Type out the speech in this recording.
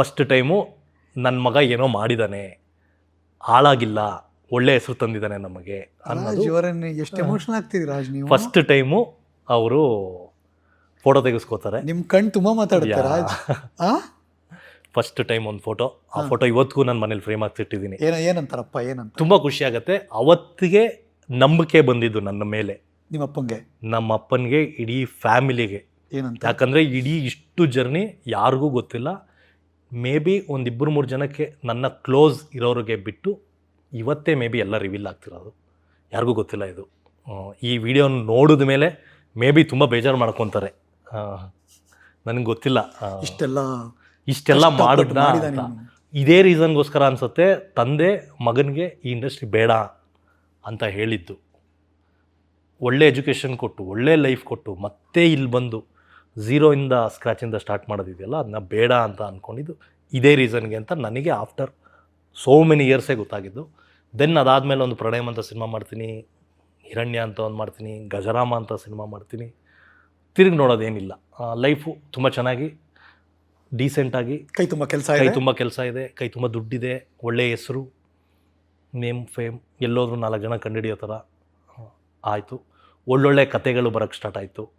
First time ನನ್ನ ಮಗ ಏನೋ ಮಾಡಿದ್ದಾನೆ ಹಾಳಾಗಿಲ್ಲ ಒಳ್ಳೆ ಹೆಸರು ತಂದಿದ್ದಾನೆ ನಮಗೆ ಅನ್ನೋದು ರಾಜ್ ಅವರನ್ನ ಎಷ್ಟು ಎಮೋಷನಲ್ ಆಗ್ತೀರಿ ರಾಜ್ ನೀವು? ಫಸ್ಟ್ ಟೈಮು ಅವರು ಫೋಟೋ ತೆಗೆಸ್ಕೋತಾರೆ. ನಿಮ್ಮ ಕಣ್ಣು ತುಂಬಾ ಮಾತಾಡ್ತಾರೆ ರಾಜ್. ಆ? ಫಸ್ಟ್ ಟೈಮ್ ಒಂದು ಫೋಟೋ. ಆ ಫೋಟೋ ಇವತ್ತಿಗೂ ನನ್ನ ಮನೇಲಿ ಫ್ರೇಮ್ ಆಗ್ತಿಟ್ಟಿದ್ದೀನಿ ಏನ ಏನಂತಾರಪ್ಪ ಏನಂತ? ತುಂಬ ಖುಷಿ ಆಗುತ್ತೆ. ಅವತ್ತಿಗೆ ನಂಬಿಕೆ ಬಂದಿದ್ದು ನನ್ನ ಮೇಲೆ. ನಿಮ್ಮ ಅಪ್ಪಂಗೆ? ನಮ್ಮ ಅಪ್ಪನಿಗೆ ಇಡೀ ಫ್ಯಾಮಿಲಿಗೆ. ಏನಂತ? ಯಾಕಂದರೆ ಇಡೀ ಇಷ್ಟು ಜರ್ನಿ ಯಾರಿಗೂ ಗೊತ್ತಿಲ್ಲ. ಮೇ ಬಿ ಒಂದಿಬ್ಬರು ಮೂರು ಜನಕ್ಕೆ ನನ್ನ ಕ್ಲೋಸ್ ಇರೋರಿಗೆ ಬಿಟ್ಟು ಇವತ್ತೇ ಮೇ ಬಿ ಎಲ್ಲ ರಿವೀಲ್ ಆಗ್ತಿರೋದು. ಯಾರಿಗೂ ಗೊತ್ತಿಲ್ಲ ಇದು. ಈ ವಿಡಿಯೋನ ನೋಡಿದ ಮೇಲೆ ಮೇ ಬಿ ತುಂಬ ಬೇಜಾರು ಮಾಡ್ಕೊತಾರೆ. ನನಗೆ ಗೊತ್ತಿಲ್ಲ. ಇಷ್ಟೆಲ್ಲ ಇಷ್ಟೆಲ್ಲ ಮಾಡಿದ ಮಾಡಿದ್ನ ಮಾಡಿದಾನೆ ಅಂತ ಇದೇ ರೀಸನ್ಗೋಸ್ಕರ ಅನಿಸುತ್ತೆ ತಂದೆ ಮಗನಿಗೆ ಈ ಇಂಡಸ್ಟ್ರಿ ಬೇಡ ಅಂತ ಹೇಳಿದ್ದು. ಒಳ್ಳೆ ಎಜುಕೇಷನ್ ಕೊಟ್ಟು ಒಳ್ಳೆ ಲೈಫ್ ಕೊಟ್ಟು ಮತ್ತೆ ಇಲ್ಲಿ ಬಂದು ಝೀರೋಯಿಂದ ಸ್ಕ್ರ್ಯಾಚಿಂದ ಸ್ಟಾರ್ಟ್ ಮಾಡೋದಿದೆಯಲ್ಲ ಅದನ್ನ ಬೇಡ ಅಂತ ಅಂದ್ಕೊಂಡಿದ್ದು ಇದೇ ರೀಸನ್ಗೆ ಅಂತ ನನಗೆ ಆಫ್ಟರ್ ಸೋ ಮೆನಿ ಇಯರ್ಸೇ ಗೊತ್ತಾಗಿದ್ದು. ದೆನ್ ಅದಾದಮೇಲೆ ಒಂದು ಪ್ರಣಯಮ್ ಅಂತ ಸಿನಿಮಾ ಮಾಡ್ತೀನಿ ಹಿರಣ್ಯ ಅಂತ ಒಂದು ಮಾಡ್ತೀನಿ ಗಜರಾಮ ಅಂತ ಸಿನಿಮಾ ಮಾಡ್ತೀನಿ. ತಿರುಗಿ ನೋಡೋದೇನಿಲ್ಲ. ಲೈಫು ತುಂಬ ಚೆನ್ನಾಗಿ ಡೀಸೆಂಟಾಗಿ ಕೈ ತುಂಬ ಕೆಲಸ ಕೈ ತುಂಬ ಕೆಲಸ ಇದೆ ಕೈ ತುಂಬ ದುಡ್ಡಿದೆ ಒಳ್ಳೆಯ ಹೆಸರು ನೇಮ್ ಫೇಮ್ ಎಲ್ಲೋದ್ರೂ ನಾಲ್ಕು ಜನ ಕಂಡುಹಿಡಿಯೋ ಥರ ಆಯಿತು. ಒಳ್ಳೊಳ್ಳೆ ಕತೆಗಳು ಬರೋಕ್ಕೆ ಸ್ಟಾರ್ಟ್ ಆಯಿತು.